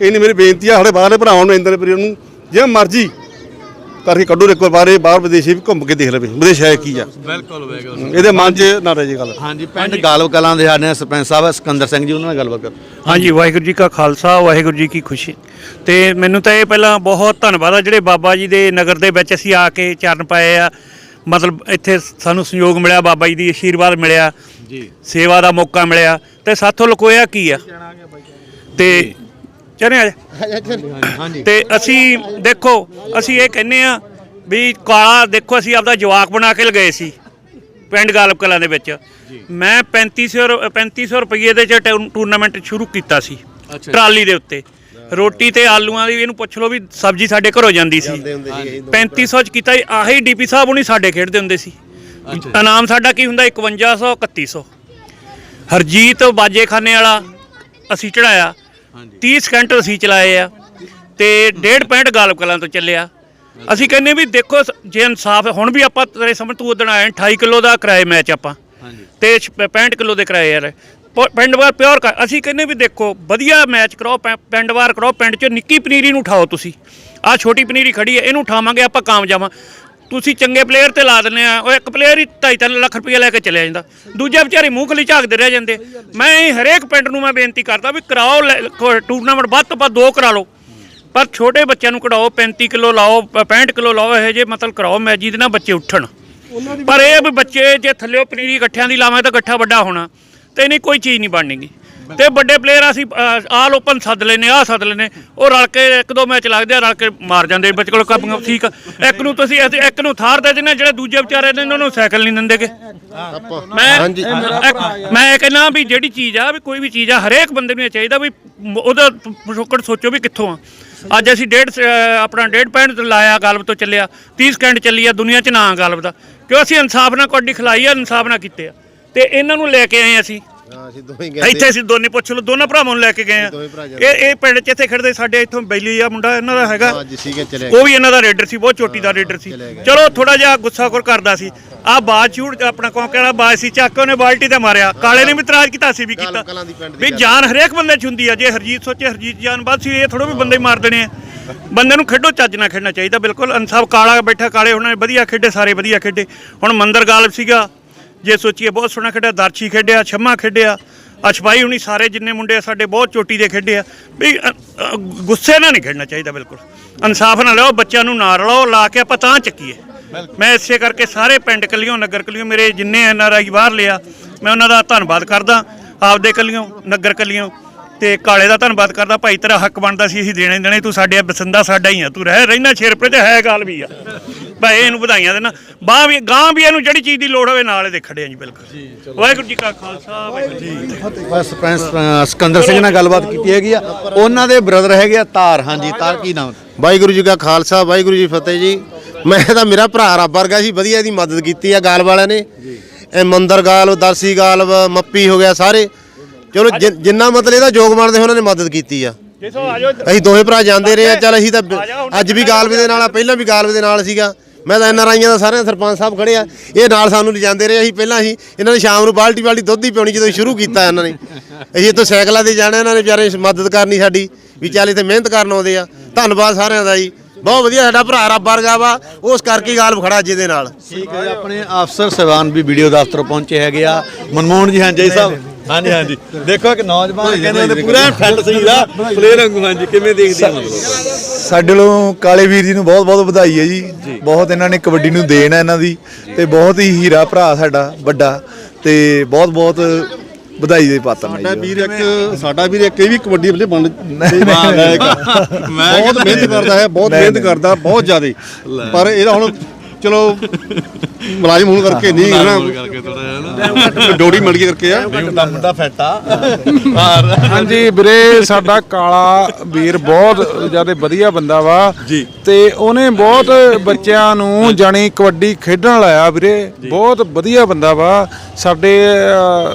ਇਹ ਨਹੀਂ ਮੇਰੀ ਬੇਨਤੀ ਆ ਸਾਡੇ ਬਾਹਰਲੇ ਭਰਾਵਾਂ ਨੂੰ ਇੰਦਰ ਵੀਰ ਨੂੰ ਜੇ ਮਰਜ਼ੀ ਕਰਕੇ ਕੱਢੋ ਇੱਕ ਵਾਰ ਬਾਹਰ ਇਹ ਬਾਹਰ ਵਿਦੇਸ਼ੀ ਵੀ ਘੁੰਮ ਕੇ ਦੇਖ ਲਵੇ। ਵਿਦੇਸ਼ ਹੈ ਕੀ ਆ? ਬਿਲਕੁਲ ਬਿਲਕੁਲ ਇਹਦੇ ਮਨ 'ਚ ਨਾ ਰਹੇ ਜੀ ਗੱਲ। ਹਾਂਜੀ ਪਿੰਡ ਗਾਲਵ ਕਲਾਂ ਦੇ ਸਾਡੇ ਸਰਪੰਚ ਸਾਹਿਬ ਸਿਕੰਦਰ ਸਿੰਘ ਜੀ ਉਹਨਾਂ ਨਾਲ ਗੱਲਬਾਤ ਕਰ। ਹਾਂਜੀ ਵਾਹਿਗੁਰੂ ਜੀ ਕਾ ਖਾਲਸਾ ਵਾਹਿਗੁਰੂ ਜੀ ਕੀ ਖੁਸ਼ੀ। ਤੇ ਮੈਨੂੰ ਤਾਂ ਇਹ ਪਹਿਲਾਂ ਬਹੁਤ ਧੰਨਵਾਦ ਆ ਜਿਹੜੇ ਬਾਬਾ ਜੀ ਦੇ ਨਗਰ ਦੇ ਵਿੱਚ ਅਸੀਂ ਆ ਕੇ ਚਰਨ ਪਾਏ ਆ। ਮਤਲਬ ਇੱਥੇ ਸਾਨੂੰ ਸੰਯੋਗ ਮਿਲਿਆ ਬਾਬਾ ਜੀ ਦੀ ਆਸ਼ੀਰਵਾਦ ਮਿਲਿਆ। ਜੀ। ਸੇਵਾ ਦਾ ਮੌਕਾ ਮਿਲਿਆ। ਤੇ ਸਾਥੋਂ ਲੁਕੋਇਆ ਕੀ ਆ? ਤੇ ਚਲੇ ਆ ਜਾ। ਹਾਂਜੀ ਤੇ ਅਸੀਂ ਦੇਖੋ ਅਸੀਂ ਇਹ ਕਹਿੰਨੇ ਆ ਵੀ ਕਾਲਾ ਦੇਖੋ ਅਸੀਂ ਆਪਦਾ ਜਵਾਕ ਬਣਾ ਕੇ ਲਗਾਏ ਸੀ ਪਿੰਡ ਗਾਲਬ ਕਲਾਂ ਦੇ ਵਿੱਚ। ਮੈਂ 3500 ਰੁ- 3500 ਰੁਪਏ ਦੇ ਚ ਟੂਰਨਾਮੈਂਟ ਸ਼ੁਰੂ ਕੀਤਾ ਸੀ। ਟਰਾਲੀ ਦੇ ਉੱਤੇ। ਰੋਟੀ ਤੇ ਆਲੂਆਂ ਦੀ ਇਹਨੂੰ ਪੁੱਛ ਲਓ ਵੀ ਸਬਜ਼ੀ ਸਾਡੇ ਘਰੋਂ ਜਾਂਦੀ ਸੀ। 3500 ਚ ਕੀਤਾ। ਆਹੀ ਡੀਪੀ ਸਾਹਿਬ ਹੁਣੀ ਸਾਡੇ ਖੇਡਦੇ ਹੁੰਦੇ ਸੀ। ਇਨਾਮ ਸਾਡਾ ਕੀ ਹੁੰਦਾ? 5100 3100 ਹਰਜੀਤ ਬਾਜੇਖਾਨੇ ਵਾਲਾ ਅਸੀਂ ਚੜਾਇਆ 30 ਸਕਿੰਟ ਅਸੀਂ ਚਲਾਏ ਆ ਤੇ 1.5 ਪੈਂਟ ਗਾਲਬ ਕਲਾਂ ਤੋਂ ਚੱਲਿਆ। ਅਸੀਂ ਕਹਿੰਨੇ ਵੀ ਦੇਖੋ ਜੇ ਇਨਸਾਫ ਹੁਣ ਵੀ ਆਪਾਂ ਤੇਰੇ ਸਮਝ ਤੂੰ ਉਦਣ ਆਇਆ 28 ਕਿਲੋ ਦਾ ਕਿਰਾਏ ਮੈਚ ਆਪਾਂ। ਤੇ ਛ- 65 ਕਿਲੋ ਦੇ ਕਿਰਾਏ ਯਾਰ। ਪ- ਪਿੰਡ ਵਾਰ ਪਿਓਰ ਕਰ ਅਸੀਂ ਕਹਿੰਨੇ ਵੀ ਦੇਖੋ ਵਧੀਆ ਮੈਚ ਕਰਾਓ ਪੈ- ਪਿੰਡ ਵਾਰ ਕਰਾਓ ਪਿੰਡ ਚ ਨਿੱਕੀ ਪਨੀਰੀ ਨੂੰ ਉਠਾਓ ਤੁਸੀਂ। ਆਹ ਛੋਟੀ ਪਨੀਰੀ ਖੜੀ ਹੈ ਇਹਨੂੰ ਉਠਾਵਾਂਗੇ ਆਪਾਂ ਕਾਮਯਾਬ। ਤੁਸੀਂ ਚੰਗੇ ਪਲੇਅਰ ਤੇ ਲਾ ਦਿੰਦੇ ਆ ਉਹ ਇੱਕ ਪਲੇਅਰ ਹੀ 2.5 ਲੱਖ ਰੁਪਏ ਲੈ ਕੇ ਚਲਿਆ ਜਾਂਦਾ। ਦੂਜੇ ਵਿਚਾਰੇ ਮੂੰਹ ਖਲੀ ਝਾਕਦੇ ਰਹਿ ਜਾਂਦੇ। ਮੈਂ ਹਰੇਕ ਪਿੰਡ ਨੂੰ ਮੈਂ ਬੇਨਤੀ ਕਰਦਾ ਵੀ ਕਰਾਓ ਟੂਰਨਾਮੈਂਟ ਵੱਧ ਤੋਂ ਵੱਧ ਦੋ ਕਰਾ ਲਓ। ਪਰ ਛੋਟੇ ਬੱਚਿਆਂ ਨੂੰ ਕਢਾਓ 35 ਕਿਲੋ ਲਾਓ ਪ- 65 ਕਿਲੋ ਲਾਓ ਇਹੋ ਜਿਹੇ ਮਤਲਬ ਕਰਾਓ ਮੈਚ ਜਿਹਦੇ ਨਾਲ ਬੱਚੇ ਉੱਠਣ। ਪਰ ਇਹ ਵੀ ਬੱਚੇ ਜੇ ਥੱਲਿਓ ਪਨੀਰੀ ਇਕੱਠਿਆਂ ਦੀ ਲਾਵਾਂ ਤਾਂ ਇਕੱਠਾ ਵੱਡਾ ਹੋਣਾ ਤੇ ਨਹੀਂ ਕੋਈ ਚੀਜ਼ ਨਹੀਂ ਬਣਨੀਗੀ ਤੇ ਵੱਡੇ ਪਲੇਅਰ ਅਸੀਂ ਆਲ ਓਪਨ ਸੱਦ ਲੈਨੇ ਆ ਸੱਦ ਲੈਨੇ ਉਹ ਰਲ ਕੇ ਇੱਕ ਦੋ ਮੈਚ ਲੱਗਦੇ ਆ ਰਲ ਕੇ ਮਾਰ ਜਾਂਦੇ ਬੱਚੇ ਕੋਲ ਕਾਪੀਆਂ ਠੀਕ। ਇੱਕ ਨੂੰ ਤੁਸੀਂ ਇੱਕ ਨੂੰ ਥਾਰ ਦੇ ਦਿੰਦੇ ਜਿਹੜੇ ਦੂਜੇ ਵਿਚਾਰੇ ਨੇ ਉਹਨਾਂ ਨੂੰ ਸਾਈਕਲ ਨਹੀਂ ਦਿੰਦੇਗੇ ਮੈਂ ਮੈਂ ਇਹ ਕਹਿੰਦਾ ਵੀ ਜਿਹੜੀ ਚੀਜ਼ ਆ ਵੀ ਕੋਈ ਵੀ ਚੀਜ਼ ਆ ਹਰੇਕ ਬੰਦੇ ਨੂੰ ਇਹ ਚਾਹੀਦਾ ਵੀ ਉਹਦਾ ਪਿਛੋਕੜ ਸੋਚੋ ਵੀ ਕਿੱਥੋਂ ਆ। ਅੱਜ ਅਸੀਂ ਡੇਢ ਆਪਣਾ ਡੇਢ ਪੈਂਟ ਲਾਇਆ ਗਲਬ ਤੋਂ ਚੱਲਿਆ। 30 ਸਕਿੰਟ ਚੱਲੀ ਆ ਦੁਨੀਆ 'ਚ ਨਾਂ ਗਲਬ ਦਾ। ਕਿਉਂ ਅਸੀਂ ਇਨਸਾਫ ਨਾਲ ਕਬੱਡੀ ਖਿਲਾਈ ਆ ਇਨਸਾਫ ਨਾਲ ਕੀਤੇ ਆ। ਤੇ ਇਹਨਾਂ ਨੂੰ ਲੈ ਕੇ ਆਏ ਅਸੀਂ। ਇੱਥੇ ਅਸੀਂ ਦੋਨੇ ਪੁੱਛ ਲਓ ਦੋਨਾਂ ਭਰਾਵਾਂ ਨੂੰ ਲੈ ਕੇ ਗਏ ਆ। ਇਹ ਇਹ ਪਿੰਡ 'ਚ ਇੱਥੇ ਖੜਦੇ ਸਾਡੇ ਇੱਥੋਂ ਬੈਲੀ ਆ ਮੁੰਡਾ ਇਹਨਾਂ ਦਾ ਹੈਗਾ। ਉਹ ਵੀ ਇਹਨਾਂ ਦਾ ਰੇਡਰ ਸੀ ਬਹੁਤ ਛੋਟੀ ਦਾ ਰੇਡਰ ਸੀ। ਚਲੋ ਥੋੜਾ ਜਿਹਾ ਗੁੱਸਾ ਕਰ ਕਰਦਾ ਸੀ। ਆ ਬਾਜ ਛੂਟ ਆਪਣਾ ਕੌਂ ਕਿਹੜਾ ਬਾਜ ਸੀ ਚੱਕ ਕੇ ਉਹਨੇ ਬਾਲਟੀ ਤੇ ਮਾਰਿਆ। ਕਾਲੇ ਨੇ ਵੀ ਇਤਰਾਜ਼ ਕੀਤਾ ਸੀ ਵੀ ਕੀਤਾ। ਵੀ ਜਾਨ ਹਰੇਕ ਬੰਦੇ 'ਚ ਹੁੰਦੀ ਆ ਜੇ ਹਰਜੀਤ ਸੋਚੇ ਹਰਜੀਤ ਜਾਨ ਬਾਦ ਸੀ ਇਹ ਥੋੜਾ ਵੀ ਬੰਦੇ ਮਾਰ ਦੇਣੇ ਆ। ਬੰਦੇ ਨੂੰ ਖੇਡੋ ਚੱਜ ਨਾਲ ਖੇਡਣਾ ਚਾਹੀਦਾ ਬਿਲਕੁਲ। ਇਨਸਾਫ ਕਾਲਾ ਬੈਠਾ ਕਾਲੇ ਉਹਨਾਂ ਨੇ ਵਧੀਆ ਖੇਡੇ ਸਾਰੇ ਵਧੀਆ ਖੇਡੇ। ਹੁਣ ਮੰਦਰ ਗਾਲਬ ਸੀਗਾ ਜੇ ਸੋਚੀਏ ਬਹੁਤ ਸੋਹਣਾ ਖੇਡਿਆ ਦਰਸ਼ੀ ਖੇਡਿਆ ਛੰਮਾ ਖੇਡਿਆ ਅਛਪਾਈ ਹੁਣੀ ਸਾਰੇ ਜਿੰਨੇ ਮੁੰਡੇ ਸਾਡੇ ਬਹੁਤ ਚੋਟੀ ਦੇ ਖੇਡੇ ਆ। ਵੀ ਗੁੱਸੇ ਨਾਲ ਨਹੀਂ ਖੇਡਣਾ ਚਾਹੀਦਾ ਬਿਲਕੁਲ। ਇਨਸਾਫ ਨਾਲ ਲਿਓ ਬੱਚਿਆਂ ਨੂੰ ਨਾ ਰਲਾਓ ਲਾ ਕੇ ਆਪਾਂ ਤਾਂ ਚੱਕੀਏ। ਮੈਂ ਇਸੇ ਕਰਕੇ ਸਾਰੇ ਪਿੰਡ ਕਲੀਓ ਨਗਰ ਕਲੀਓ ਮੇਰੇ ਜਿੰਨੇ ਐਨ ਆਰ ਆਈ ਬਾਹਰ ਲਿਆ ਮੈਂ ਉਹਨਾਂ ਦਾ ਧੰਨਵਾਦ ਕਰਦਾ ਆਪਦੇ ਕਲੀਓ ਨਗਰ ਕਲੀਓ ਤੇ ਕਾਲੇ ਦਾ ਧੰਨਵਾਦ ਕਰਦਾ ਭਾਈ ਤੇਰਾ ਹੱਕ ਬਣਦਾ ਸੀ ਅਸੀਂ ਦੇਣੇ ਦੇਣੇ ਤੂੰ ਸਾਡੇ ਬਸੰਦਾ ਸਾਡਾ ਹੀ ਆ ਤੂੰ ਰਹਿ ਰਹਿਣਾ ਸ਼ੇਰਪੁਰ ਤੇ ਹੈ ਗੱਲ ਵੀ ਆ। ਭਾਈ ਇਹਨੂੰ ਵਧਾਈਆਂ ਦੇਣਾ। ਬਾਹ ਵੀ ਗਾਂ ਵੀ ਇਹਨੂੰ ਜਿਹੜੀ ਚੀਜ਼ ਦੀ ਲੋੜ ਹੋਵੇ ਨਾਲ ਇਹਦੇ ਖੜੇ ਆ ਜੀ ਬਿਲਕੁਲ। ਵਾਹਿਗੁਰੂ ਜੀ ਕਾ ਖਾਲਸਾ ਵਾਹਿਗੁਰੂ ਜੀ ਕੀ ਫਤਿਹ। ਬਸ ਅ, ਸਿਕੰਦਰ ਸਿੰਘ ਨਾਲ ਗੱਲਬਾਤ ਕੀਤੀ ਹੈਗੀ ਆ। ਉਹਨਾਂ ਦੇ ਬ੍ਰਦਰ ਹੈਗੇ ਆ ਤਾਰ। ਹਾਂਜੀ ਤਾਰ ਕੀ ਨਾਮ? ਵਾਹਿਗੁਰੂ ਜੀ ਕਾ ਖਾਲਸਾ ਵਾਹਿਗੁਰੂ ਜੀ ਫਤਿਹ ਜੀ। ਮੈਂ ਤਾਂ ਮੇਰਾ ਭਰਾ ਰੱਬ ਵਰਗਾ ਸੀ ਵਧੀਆ ਇਹਦੀ ਮਦਦ ਕੀਤੀ ਆ ਗਾਲ ਵਾਲਿਆਂ ਨੇ। ਇਹ ਮੰਦਰ ਗਾਲ ਦਰਸੀ ਗਾਲ ਮੱਪੀ ਹੋ ਗਿਆ ਸਾਰੇ। ਚਲੋ ਜਿ- ਜਿੰਨਾ ਮਤਲਬ ਇਹਦਾ ਯੋਗ ਬਣਦੇ ਉਹਨਾਂ ਨੇ ਮਦਦ ਕੀਤੀ ਆ। ਅਸੀਂ ਦੋਵੇਂ ਭਰਾ ਜਾਂਦੇ ਰਹੇ ਆ। ਚੱਲ ਅਸੀਂ ਤਾਂ ਅੱਜ ਵੀ ਗਾਲਵੇ ਦੇ ਨਾਲ ਆ ਪਹਿਲਾਂ ਵੀ ਗਾਲਵੇ ਦੇ ਨਾਲ ਸੀਗਾ। ਮੈਂ ਤਾਂ ਐਨ ਆਰ ਆਈਆਂ ਦਾ ਸਾਰਿਆਂ ਸਰਪੰਚ ਸਾਹਿਬ ਖੜੇ ਆ। ਇਹ ਨਾਲ ਸਾਨੂੰ ਲਿਜਾਂਦੇ ਰਹੇ। ਅਸੀਂ ਪਹਿਲਾਂ ਅਸੀਂ ਇਹਨਾਂ ਨੇ ਸ਼ਾਮ ਨੂੰ ਬਾਲਟੀ ਬਾਲਟੀ ਦੁੱਧ ਹੀ ਪਿਉਣੀ ਜਦੋਂ ਸ਼ੁਰੂ ਕੀਤਾ ਇਹਨਾਂ ਨੇ। ਅਸੀਂ ਇੱਥੋਂ ਸਾਈਕਲਾਂ ਤੇ ਜਾਣਾ, ਇਹਨਾਂ ਨੇ ਵਿਚਾਰੇ ਮਦਦ ਕਰਨੀ ਸਾਡੀ, ਵੀ ਚੱਲ ਇੱਥੇ ਮਿਹਨਤ ਕਰਨ ਆਉਂਦੇ ਆ। ਧੰਨਵਾਦ ਸਾਰਿਆਂ ਦਾ ਜੀ। ਬਹੁਤ ਵਧੀਆ ਸਾਡਾ ਭਰਾ ਰੱਬ ਵਰਗਾ ਵਾ ਉਸ ਕਰਕੇ ਹੀ ਗਾਲਬ ਖੜਾ ਜਿਹਦੇ ਨਾਲ। ਠੀਕ ਹੈ ਆਪਣੇ ਅਫਸਰ ਸਹਿਬਾਨ ਵੀ ਵੀਡੀਓ ਦਫ਼ਤਰ ਪਹੁੰਚੇ ਹੈਗੇ ਆ। ਮਨਮੋਹਨ ਜੀ ਹਾਂ ਜੈ ਸਾਹਿਬ ਹਾਂਜੀ ਹਾਂਜੀ। ਦੇਖੋ ਕਿ ਨੌਜਵਾਨ ਕਹਿੰਦੇ ਨੇ ਪੂਰਾ ਫਿੱਟ ਸੀ ਦਾ ਪਲੇਅਰ ਵਾਂਗੂ ਹਾਂਜੀ ਕਿਵੇਂ ਦੇਖਦੇ ਹੋ ਸਾਡੇ ਵੱਲੋਂ ਕਾਲੇ ਵੀਰ ਜੀ ਨੂੰ ਬਹੁਤ ਬਹੁਤ ਵਧਾਈ ਹੈ ਜੀ। ਬਹੁਤ ਇਹਨਾਂ ਨੇ ਕਬੱਡੀ ਨੂੰ ਦੇਣ ਹੈ ਇਹਨਾਂ ਦੀ ਤੇ ਬਹੁਤ ਹੀ ਹੀਰਾ ਭਰਾ ਸਾਡਾ ਵੱਡਾ ਤੇ ਬਹੁਤ ਬਹੁਤ ਵਧਾਈ ਦੇ ਪਾਤਰ ਨੇ ਸਾਡਾ ਜੀ ਵੀਰ ਇੱਕ ਸਾਡਾ ਵੀਰ ਇੱਕ ਇਹ ਵੀ ਕਬੱਡੀ ਵਾਲੇ ਬਣ ਬਹੁਤ ਮਿਹਨਤ ਕਰਦਾ ਹੈ ਬਹੁਤ ਮਿਹਨਤ ਕਰਦਾ ਬਹੁਤ ਜ਼ਿਆਦਾ। ਪਰ ਇਹਦਾ ਹੁਣ ਚਲੋ ਮੁਲਾਜ਼ਮ ਹੋਣ ਕਰਕੇ ਨਹੀਂ ਨਾ ਕਰਕੇ ਥੋੜਾ ਜਿਹਾ ਨਾ। ਡੋੜੀ ਮਿਲ ਗਈ ਕਰਕੇ ਆ। ਮੁੰਡਾ ਮੁੰਡਾ ਫਿੱਟ ਆ। ਹਾਂਜੀ ਵੀਰੇ ਸਾਡਾ ਕਾਲਾ ਵੀਰ ਬਹੁਤ ਜ਼ਿਆਦਾ ਵਧੀਆ ਬੰਦਾ ਵਾ। ਜੀ। ਤੇ ਉਹਨੇ ਬਹੁਤ ਬੱਚਿਆਂ ਨੂੰ ਜਾਣੀ ਕਬੱਡੀ ਖੇਡਣ ਲਾਇਆ ਵੀਰੇ। ਬਹੁਤ ਵਧੀਆ ਬੰਦਾ ਵਾ। ਸਾਡੇ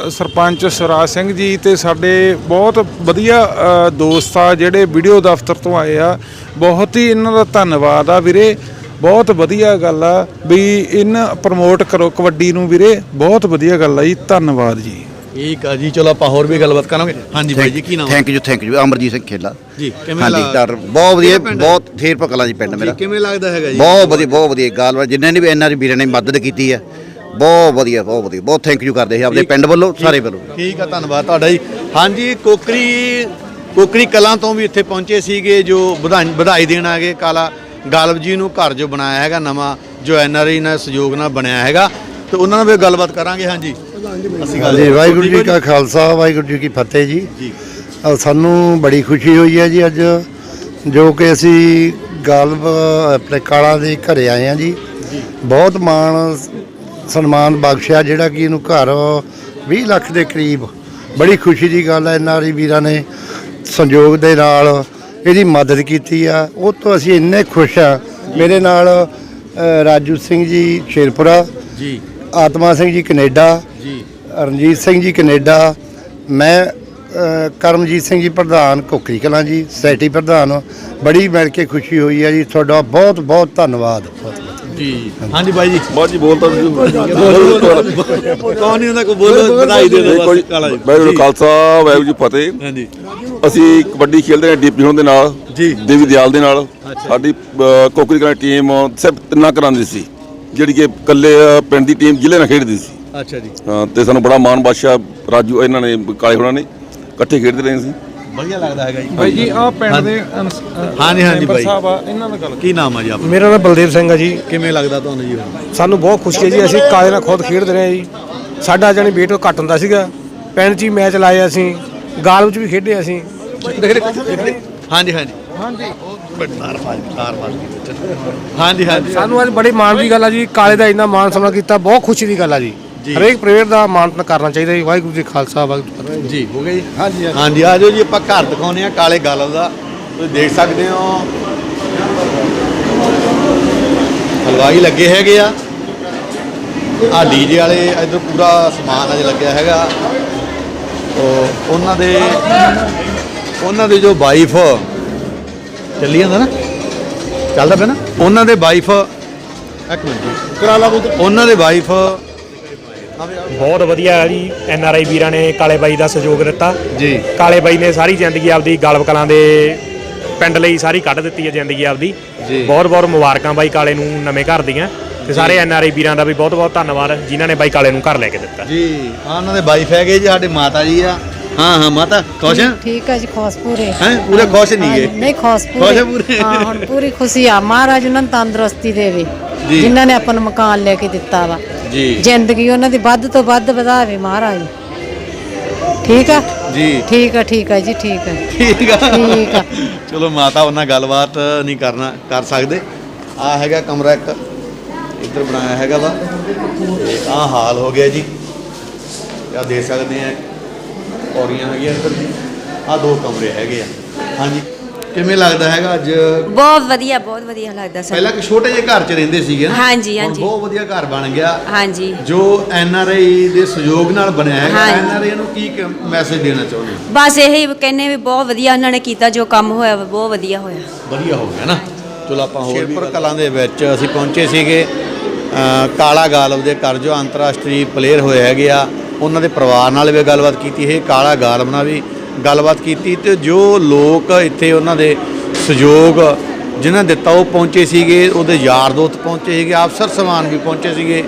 ਅ, ਸਰਪੰਚ ਸਵਰਾਜ ਸਿੰਘ ਜੀ ਤੇ ਸਾਡੇ ਬਹੁਤ ਵਧੀਆ ਅ, ਦੋਸਤ ਆ ਜਿਹੜੇ ਵੀਡੀਓ ਦਫ਼ਤਰ ਤੋਂ ਆਏ ਆ। ਬਹੁਤ ਹੀ ਇਹਨਾਂ ਦਾ ਧੰਨਵਾਦ ਆ ਵੀਰੇ। ਬਹੁਤ ਵਧੀਆ ਗੱਲ ਆ ਵੀ ਇਹਨਾਂ ਪ੍ਰਮੋਟ ਕਰੋ ਕਬੱਡੀ ਨੂੰ ਵੀਰੇ। ਬਹੁਤ ਵਧੀਆ ਗੱਲ ਆ ਜੀ ਧੰਨਵਾਦ ਜੀ। ਠੀਕ ਆ ਜੀ ਚਲੋ ਆਪਾਂ ਹੋਰ ਵੀ ਗੱਲਬਾਤ ਕਰਾਂਗੇ। ਹਾਂਜੀ ਬਾਈ ਜੀ ਕੀ ਨਾਮ thank you thank you Amarjit Singh ਖੇਲਾ। ਜੀ ਕਿਵੇਂ ਹਾਂਜੀ ਲੱਗ- ਡਾਕਟਰ ਬਹੁਤ ਵਧੀਆ? ਬਹੁਤ ਥੇਰ ਪਕਲਾ ਜੀ ਪਿੰਡ ਮੇਰਾ। ਕਿਵੇਂ ਲੱਗਦਾ ਹੈਗਾ ਜੀ? ਬਹੁਤ ਵਧੀਆ ਬਹੁਤ ਵਧੀਆ ਗੱਲਬਾਤ ਜਿੰਨੇ ਨੇ ਵੀ ਐਨਆਰ ਵੀਰਾਂ ਨੇ ਮਦਦ ਕੀਤੀ ਹੈ ਬਹੁਤ ਵਧੀਆ ਬਹੁਤ ਵਧੀਆ ਬਹੁਤ ਥੈਂਕ ਯੂ ਕਰਦੇ ਸੀ ਆਪਦੇ ਪਿੰਡ ਵੱਲੋਂ ਸਾਰੇ ਵੱਲੋਂ। ਠੀਕ ਆ ਧੰਨਵਾਦ ਤੁਹਾਡਾ ਜੀ। ਹਾਂਜੀ ਕੋਕਰੀ ਕੋਕਰੀ ਕਲਾਂ ਤੋਂ ਵੀ ਇੱਥੇ ਪਹੁੰਚੇ ਸੀਗੇ ਜੋ ਵਧਾਈ ਵਧਾਈ ਦੇਣ ਆ ਗਏ ਕਾਲਾ ਗਾਲਬ ਜੀ ਨੂੰ ਘਰ ਜੋ ਬਣਾਇਆ ਹੈਗਾ ਨਵਾਂ ਜੋ ਐਨਆਰਆਈ ਨਾਲ ਸਹਿਯੋਗ ਨਾਲ ਬਣਿਆ ਹੈਗਾ। ਤੇ ਉਹਨਾਂ ਨਾਲ ਵੀ ਗੱਲਬਾਤ ਕਰਾਂਗੇ ਹਾਂਜੀ। ਅਸੀਂ ਗੱਲ ਜੀ ਵਾਹਿਗੁਰੂ ਜੀ ਕਾ ਖਾਲਸਾ ਵਾਹਿਗੁਰੂ ਜੀ ਕੀ ਫਤਿਹ ਜੀ। ਸਾਨੂੰ ਬੜੀ ਖੁਸ਼ੀ ਹੋਈ ਹੈ ਜੀ ਅੱਜ ਜੋ ਕਿ ਅਸੀਂ ਗਾਲਬ ਆਪਣੇ ਕਾਲਾ ਦੇ ਘਰੇ ਆਏ ਆ ਜੀ। ਬਹੁਤ ਮਾਣ ਸਨਮਾਨ ਬਖਸ਼ਿਆ ਜਿਹੜਾ ਕਿ ਇਹਨੂੰ ਘਰ 20 ਲੱਖ ਦੇ ਕਰੀਬ। ਬੜੀ ਖੁਸ਼ੀ ਦੀ ਗੱਲ ਹੈ ਨਾਰੀ ਵੀਰਾਂ ਨੇ ਸੰਯੋਗ ਦੇ ਨਾਲ ਇਹਦੀ ਮਦਦ ਕੀਤੀ ਆ। ਉਹ ਤੋਂ ਅਸੀਂ ਇੰਨੇ ਖੁਸ਼ ਆ। ਮੇਰੇ ਨਾਲ ਅ, ਰਾਜੂ ਸਿੰਘ ਜੀ ਸ਼ੇਰਪੁਰਾ ਜੀ। ਆਤਮਾ ਸਿੰਘ ਜੀ ਕੈਨੇਡਾ ਜੀ। ਰਣਜੀਤ ਸਿੰਘ ਜੀ ਕੈਨੇਡਾ ਮੈਂ ਅ, ਕਰਮਜੀਤ ਸਿੰਘ ਜੀ ਪ੍ਰਧਾਨ ਕੋਕਰੀ ਕਲਾਂ ਜੀ ਸੈਟੀ ਪ੍ਰਧਾਨ ਬੜੀ ਮਿਲ ਕੇ ਖੁਸ਼ੀ ਹੋਈ ਹੈ ਜੀ। ਤੁਹਾਡਾ ਬਹੁਤ ਬਹੁਤ ਧੰਨਵਾਦ। ਜੀ। ਹਾਂਜੀ ਬਾਈ ਜੀ। ਬਾਜੀ ਜੀ ਬੋਲਤਾ ਕੌਣ ਨਹੀਂ ਹੁੰਦਾ ਕੋਈ ਬੋਲੋ ਵਧਾਈ ਦੇ ਦਿਓ ਬਸ ਕਾਲਾ ਜੀ। ਵਾਹਿਗੁਰੂ ਜੀ ਕਾ ਖਾਲਸਾ ਵਾਹਿਗੁਰੂ ਜੀ ਕੀ ਫਤਿਹ। ਹਾਂਜੀ। ਅਸੀਂ ਕਬੱਡੀ ਖੇਡਦੇ ਹਾਂ ਡੀਪੀ ਹੋਣ ਦੇ ਨਾਲ ਜੀ। ਦੇਵੀ ਦਿਆਲ ਦੇ ਨਾਲ। ਸਾਡੀ ਅ, ਕੋਕਰੀ ਕਲਾਂ ਟੀਮ ਸਿਰਫ ਤਿੰਨਾਂ ਘਰਾਂ ਦੀ ਸੀ ਜਿਹੜੀ ਕਿ ਇਕੱਲੇ ਅ, ਪਿੰਡ ਦੀ ਟੀਮ ਜ਼ਿਲ੍ਹੇ ਨਾਲ ਖੇਡਦੀ ਸੀ। ਅੱਛਾ ਜੀ। ਹਾਂ, ਤੇ ਸਾਨੂੰ ਬੜਾ ਮਾਣ ਬਾਦਸ਼ਾਹ ਰਾਜੂ ਇਹਨਾਂ ਨੇ ਕਾਲੇ ਹੋਣਾ ਨੇ ਇਕੱਠੇ ਖੇਡਦੇ ਰਹੇ ਸੀ। ਵਧੀਆ ਲੱਗਦਾ ਹੈਗਾ ਜੀ। ਬਾਈ ਜੀ ਆ ਪਿੰਡ ਦੇ ਹਾਂਜੀ, ਹਾਂਜੀ ਬਾਈ। ਸਾਹਿਬ ਆ ਇਹਨਾਂ ਨਾਲ ਗੱਲ ਕੀ ਨਾਮ ਆ ਜੀ ਆਪਣਾ? ਮੇਰਾ ਨਾਮ ਬਲਦੇਵ ਸਿੰਘ ਆ ਜੀ। ਕਿਵੇਂ ਲੱਗਦਾ ਤੁਹਾਨੂੰ ਜੀ? ਸਾਨੂੰ ਬਹੁਤ ਖੁਸ਼ੀ ਹੈ ਜੀ ਅਸੀਂ ਕਾਲੇ ਨਾਲ ਖੁਦ ਖੇਡਦੇ ਰਹੇ ਜੀ। ਸਾਡਾ ਜਾਨੀ ਵੇਟ ਘੱਟ ਹੁੰਦਾ ਸੀਗਾ। ਪਿੰਡ 'ਚ ਹੀ ਮੈਚ ਲਾਏ ਅਸੀਂ ਗਾਲ ਵਿੱਚ ਵੀ ਖੇਡੇ ਅਸੀਂ। ਹਾਂਜੀ ਹਾਂਜੀ। ਹਾਂਜੀ ਹਾਂਜੀ। ਸਾਨੂੰ ਅੱਜ ਬੜੀ ਮਾਣ ਦੀ ਗੱਲ ਆ ਜੀ ਕਾਲੇ ਦਾ ਇੰਨਾ ਮਾਣ ਸਨਮਾਨ ਕੀਤਾ ਬਹੁਤ ਖੁਸ਼ੀ ਦੀ ਗੱਲ ਆ ਜੀ। ਹਰੇਕ ਪਲੇਅਰ ਦਾ ਮਾਣ ਕਰਨਾ ਚਾਹੀਦਾ ਜੀ। ਵਾਹਿਗੁਰੂ ਜੀ ਖਾਲਸਾ ਵਾਹਿਗੁਰੂ ਜੀ ਕੀ ਫਤਿਹ। ਜੀ ਹੋ ਗਿਆ ਜੀ? ਹਾਂਜੀ ਹਾਂਜੀ। ਆ ਜਾਓ ਜੀ ਆਪਾਂ ਘਰ ਦਿਖਾਉਨੇ ਆ ਕਾਲੇ ਗਾਲਬ ਦਾ। ਤੁਸੀਂ ਦੇਖ ਸਕਦੇ ਹੋ। ਹਲਵਾਈ ਲੱਗੇ ਹੈਗੇ ਆ। ਆ ਡੀਜੇ ਵਾਲੇ ਇਧਰ ਪੂਰਾ ਸਮਾਨ ਅਜ ਲੱਗਿਆ ਹੈਗਾ। ਉਹ ਉਹਨਾਂ ਦੇ ਉਹਨਾਂ ਦੇ ਜੋ ਵਾਈਫ ਚੱਲੀ ਜਾਂਦਾ ਨਾ। ਚੱਲਦਾ ਪਿਆ ਨਾ। ਉਹਨਾਂ ਦੇ ਵਾਈਫ ਇੱਕ ਮਿੰਟ ਜੀ। ਕਰਾ ਲਾ ਉਹਨਾਂ ਦੇ ਵਾਈਫ ਬਹੁਤ ਵਧੀਆ ਹੈ ਜੀ। ਐਨ ਆਰ ਆਈ ਵੀਰਾਂ ਨੇ ਕਾਲੇ ਬਾਈ ਦਾ ਸਹਿਯੋਗ ਦਿੱਤਾ। ਜੀ। ਕਾਲੇ ਬਾਈ ਨੇ ਸਾਰੀ ਜ਼ਿੰਦਗੀ ਆਪਦੀ ਗਲਬ ਕਲਾਂ ਦੇ ਪਿੰਡ ਲਈ ਸਾਰੀ ਕੱਢ ਦਿੱਤੀ ਹੈ ਜ਼ਿੰਦਗੀ ਆਪਦੀ। ਜੀ। ਬਹੁਤ ਬਹੁਤ ਮੁਬਾਰਕਾਂ ਬਾਈ ਕਾਲੇ ਨੂੰ ਨਵੇਂ ਘਰ ਦੀਆਂ। ਤੇ ਸਾਰੇ ਐਨ ਆਰ ਆਈ ਵੀਰਾਂ ਦਾ ਵੀ ਬਹੁਤ ਬਹੁਤ ਧੰਨਵਾਦ ਜਿਨ੍ਹਾਂ ਨੇ ਬਾਈ ਕਾਲੇ ਨੂੰ ਘਰ ਲੈ ਕੇ ਦਿੱਤਾ। ਜੀ। ਹਾਂ ਉਹਨਾਂ ਦੇ ਵਾਈਫ ਹੈਗੇ ਜੀ ਸਾਡੇ ਮਾਤਾ ਜੀ ਆ। ਹਾਂ ਹਾਂ ਮਾਤਾ ਖੁਸ਼ ਹੈ ਠੀਕ ਹੈ ਜੀ ਖੁਸ਼ ਪੂਰੇ। ਹੈਂ? ਪੂਰੇ ਖੁਸ਼ ਨਹੀਂ ਗਏ? ਹਾਂ, ਨਹੀਂ ਖੁਸ਼ ਖੁਸ਼ ਹੈ ਪੂਰੇ? ਪੂਰੇ? ਹਾਂ ਹੁਣ ਪੂਰੀ ਖੁਸ਼ੀ ਆ। ਮਹਾਰਾਜ ਉਹਨਾਂ ਨੂੰ ਤੰਦਰੁਸਤੀ ਦੇਵੇ। ਜੀ। ਜਿਨ੍ਹਾਂ ਨੇ ਆਪਾਂ ਨੂੰ ਮਕਾਨ ਲੈ ਕੇ ਦਿੱਤਾ ਵਾ। ਜੀ। ਜ਼ਿੰਦਗੀ ਉਹਨਾਂ ਦੀ ਵੱਧ ਤੋਂ ਵੱਧ ਵਧਾਵੇ ਮਹਾਰਾਜ। ਠੀਕ ਆ? ਜੀ। ਠੀਕ ਆ ਠੀਕ ਆ ਜੀ ਠੀਕ ਆ। ਠੀਕ ਆ। ਠੀਕ ਆ। ਚਲੋ ਮਾਤਾ ਉਹਨਾਂ ਗੱਲਬਾਤ ਨਹੀਂ ਕਰਨਾ ਕਰ ਸਕਦੇ। ਆ ਹੈਗਾ ਕਮਰਾ ਇੱਕ ਇੱਧਰ ਬਣਾਇਆ ਹੈਗਾ ਵਾ। ਤੇ ਆ ਹਾਲ ਹੋ ਗਿਆ ਜੀ। ਆ ਦੇ ਸਕਦੇ ਆ ਔਰੀਆਂ ਹੈਗੀਆਂ ਇੱਧਰ ਜੀ। ਆ ਦੋ ਕਮਰੇ ਹੈਗੇ ਆ। ਹਾਂਜੀ। ਕਿਵੇਂ ਲੱਗਦਾ ਹੈਗਾ ਅੱਜ? ਬਹੁਤ ਵਧੀਆ ਬਹੁਤ ਵਧੀਆ ਲੱਗਦਾ ਸਰ। ਪਹਿਲਾਂ ਕਿ ਛੋਟੇ ਜਿਹੇ ਘਰ 'ਚ ਰਹਿੰਦੇ ਸੀਗੇ ਨਾ? ਹਾਂਜੀ, ਹੁਣ ਹਾਂਜੀ। ਬਹੁਤ ਵਧੀਆ ਘਰ ਬਣ ਗਿਆ। ਹਾਂਜੀ। ਜੋ ਐਨ ਆਰ ਆਈ ਦੇ ਸਹਿਯੋਗ ਨਾਲ ਬਣਿਆ ਹੈਗਾ। ਐਨ ਆਰ ਆਈ ਨੂੰ ਕੀ ਮੈਸੇਜ ਦੇਣਾ ਚਾਹੁੰਦੇ ਹੋ? ਬਸ ਇਹੀ ਕਹਿੰਨੇ ਵੀ ਬਹੁਤ ਵਧੀਆ ਉਹਨਾਂ ਨੇ ਕੀਤਾ ਜੋ ਕੰਮ ਹੋਇਆ ਵਾ, ਬਹੁਤ ਵਧੀਆ ਹੋਇਆ। ਵਧੀਆ ਹੋ ਗਿਆ ਨਾ। ਚਲੋ ਆਪਾਂ ਹੋਰ ਸ਼ੇਰਪੁਰ ਕਲਾਂ ਦੇ ਵਿੱਚ ਅਸੀਂ ਪਹੁੰਚੇ ਸੀਗੇ। ਅ, ਕਾਲਾ ਗਾਲਬ ਦੇ ਘਰ ਜੋ ਅੰਤਰਰਾਸ਼ਟਰੀ ਪਲੇਅਰ ਹੋਏ ਹੈਗੇ ਆ ਉਹਨਾਂ ਦੇ ਪਰਿਵਾਰ ਨਾਲ ਵੀ ਗੱਲਬਾਤ ਕੀਤੀ ਹੈ ਕਾਲਾ ਗਾਲਬ ਨਾਲ ਵੀ ਗੱਲਬਾਤ ਕੀਤੀ ਤੇ ਜੋ ਲੋਕ ਇੱਥੇ ਉਹਨਾਂ ਦੇ ਸਹਿਯੋਗ ਜਿਨ੍ਹਾਂ ਦਿੱਤਾ ਉਹ ਪਹੁੰਚੇ ਸੀਗੇ, ਉਹਦੇ ਯਾਰ ਦੋਸਤ ਪਹੁੰਚੇ ਸੀਗੇ, ਅਫਸਰ ਸਮਾਨ ਵੀ ਪਹੁੰਚੇ ਸੀਗੇ,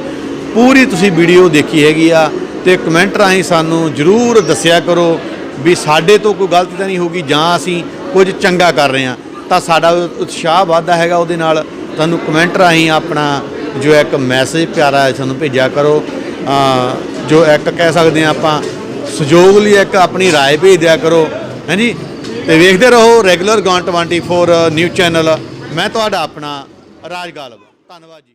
ਪੂਰੀ ਤੁਸੀਂ ਵੀਡੀਓ ਦੇਖੀ ਹੈਗੀ ਆ ਤੇ ਕਮੈਂਟ ਰਾਹੀਂ ਸਾਨੂੰ ਜਰੂਰ ਦੱਸਿਆ ਕਰੋ ਵੀ ਸਾਡੇ ਤੋਂ ਕੋਈ ਗਲਤੀ ਤਾਂ ਨਹੀਂ ਹੋਗੀ ਜਾਂ ਅਸੀਂ ਕੁਝ ਚੰਗਾ ਕਰ ਰਹੇ ਹਾਂ। ਤਾਂ ਸਾਡਾ ਉਤਸ਼ਾਹ ਵੱਧਦਾ ਹੈਗਾ ਉਹਦੇ ਨਾਲ। ਤੁਹਾਨੂੰ ਕਮੈਂਟ ਰਾਹੀਂ ਆਪਣਾ ਜੋ ਇੱਕ ਮੈਸੇਜ ਪਿਆਰਾ ਸਾਨੂੰ ਭੇਜਿਆ ਕਰੋ। ਜੋ ਇੱਕ ਕਹਿ ਸਕਦੇ ਹਾਂ ਆਪਾਂ ਸਹਿਯੋਗ ਲਈ ਇੱਕ ਆਪਣੀ رائے ਭੇਜ ਦਿਆ ਕਰੋ ਹਾਂਜੀ ਤੇ ਵੇਖਦੇ ਰਹੋ ਰੈਗੂਲਰ ਗੌਨ 24 ਨਿਊਜ਼ ਚੈਨਲ ਮੈਂ ਤੁਹਾਡਾ ਆਪਣਾ ਰਾਜ ਗਾਲਬ ਧੰਨਵਾਦ ਜੀ